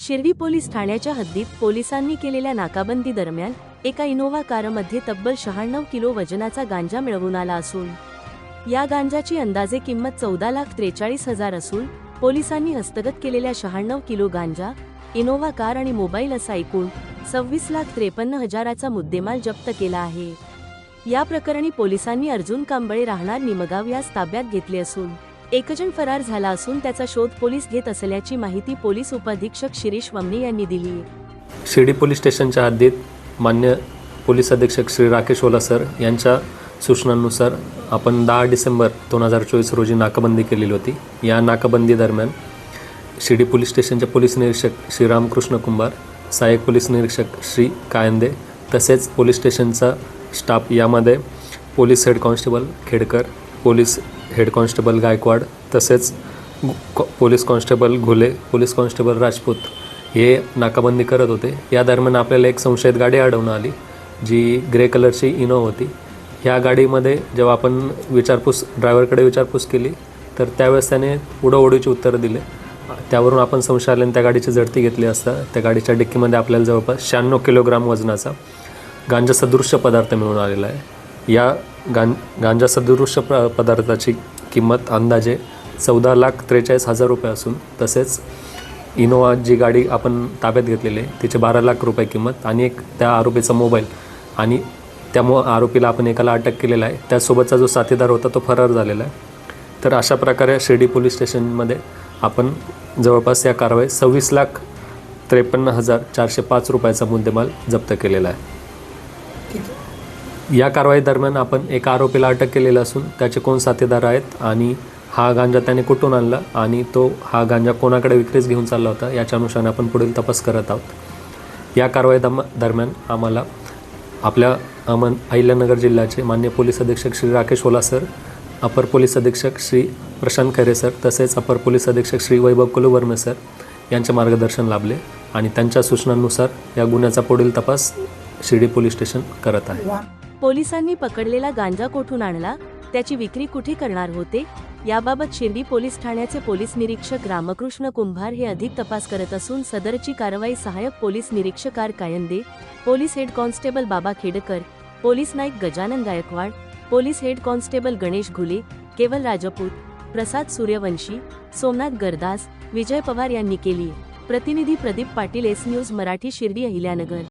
Shirdi police ठाण्याच्या हद्दीत पोलिसांनी केलेल्या नाकाबंदी दरम्यान एका इनोव्हा कारमध्ये तब्बल शहाण्णव किलो वजनाचा गांजा मिळवून आला असून या गांजाची अंदाजे किंमत चौदा लाख त्रेचाळीस हजार असून पोलिसांनी हस्तगत केलेल्या शहाण्णव किलो गांजा इनोव्हा कार आणि मोबाईल असा एकूण सव्वीस लाख त्रेपन्न हजाराचा मुद्देमाल जप्त केला आहे. या प्रकरणी पोलिसांनी अर्जुन कांबळे राहणार निमगाव यास ताब्यात घेतले असून एकजण फरार झाला असून त्याचा शोध पोलीस घेत असल्याची माहिती पोलीस उपाधीक्षक शिरीष वमने यांनी दिली. शिर्डी पोलीस स्टेशनच्या हद्दीत मान्य पोलीस अधीक्षक श्री राकेश ओला सर यांच्या सूचनांनुसार आपण दहा डिसेंबर दोन हजार चोवीस रोजी नाकाबंदी केलेली होती. या नाकाबंदी दरम्यान शिर्डी पोलीस स्टेशनचे पोलीस निरीक्षक श्री रामकृष्ण कुंभार सहाय्यक पोलीस निरीक्षक श्री कायंदे तसेच पोलीस स्टेशनचा स्टाफ यामध्ये police head constable Khedkar police head constable Gaikwad तसेच कॉ- police constable Ghule police constable Rajput हे नाकाबंदी करत होते. या दरम्यान आपल्याला एक संशयित गाडी आढळून आली जी ग्रे कलरची इनो होती. ह्या गाडीमध्ये जेव्हा आपण विचारपूस ड्रायव्हरकडे विचारपूस केली तर त्यावेळेस त्याने उडवडीची उत्तरं दिले. त्यावरून आपण संशय त्या गाडीची झडती घेतली असता त्या गाडीच्या डिक्कीमध्ये आपल्याला जवळपास शहाण्णव किलोग्राम वजनाचा गांजा सदृश्य पदार्थ मिळून आलेला आहे. या गां गांजा सदृश प पदार्थाची किंमत अंदाजे चौदा लाख त्रेचाळीस हजार रुपये असून तसेच इनोवा जी गाडी आपण ताब्यात घेतलेली आहे तिचे बारा लाख रुपये किंमत आणि एक त्या आरोपीचा मोबाईल आणि त्यामुळं आरोपीला आपण एकाला अटक केलेला आहे. त्यासोबतचा जो साथीदार होता तो फरार झालेला आहे. तर अशा प्रकारे शिर्डी पोलीस स्टेशनमध्ये आपण जवळपास या कारवाई सव्वीस लाख त्रेपन्न हजार चारशे पाच रुपयाचा मुद्देमाल जप्त केलेला आहे. या कारवाई दरम्यान आपण एका आरोपीला अटक केलेलं असून त्याचे कोण साथीदार आहेत आणि हा गांजा त्याने कुठून आणला आणि तो हा गांजा कोणाकडे विक्रीस घेऊन चालला होता याच्या अनुषंगाने आपण पुढील तपास करत आहोत. या कारवाई दम दरम्यान आम्हाला आपल्या अमन अहिल्यानगर जिल्ह्याचे मान्य पोलीस अधीक्षक श्री राकेश ओला सर अपर पोलीस अधीक्षक श्री प्रशांत खैरे सर तसेच अपर पोलीस अधीक्षक श्री वैभव कुलवर्मे सर यांचे मार्गदर्शन लाभले आणि त्यांच्या सूचनांनुसार या गुन्ह्याचा पुढील तपास शिर्डी पोलीस स्टेशन करत आहे. पोलिसांनी पकडलेला गांजा कोठून आणला त्याची विक्री कुठे करणार होते? याबाबत शिर्डी पोलीस ठाण्याचे पोलीस निरीक्षक रामकृष्ण कुंभार हे अधिक तपास करत असून सदरची कारवाई सहाय्यक पोलीस निरीक्षक R Kayande police head constable Baba Khedkar police naik Gajanan Gaikwad police head constable Ganesh Ghule Keval Rajput प्रसाद सूर्यवंशी सोमनाथ गरदास विजय पवार यांनी केली. प्रतिनिधी प्रदीप पाटील एस न्यूज मराठी शिर्डी अहिल्यानगर.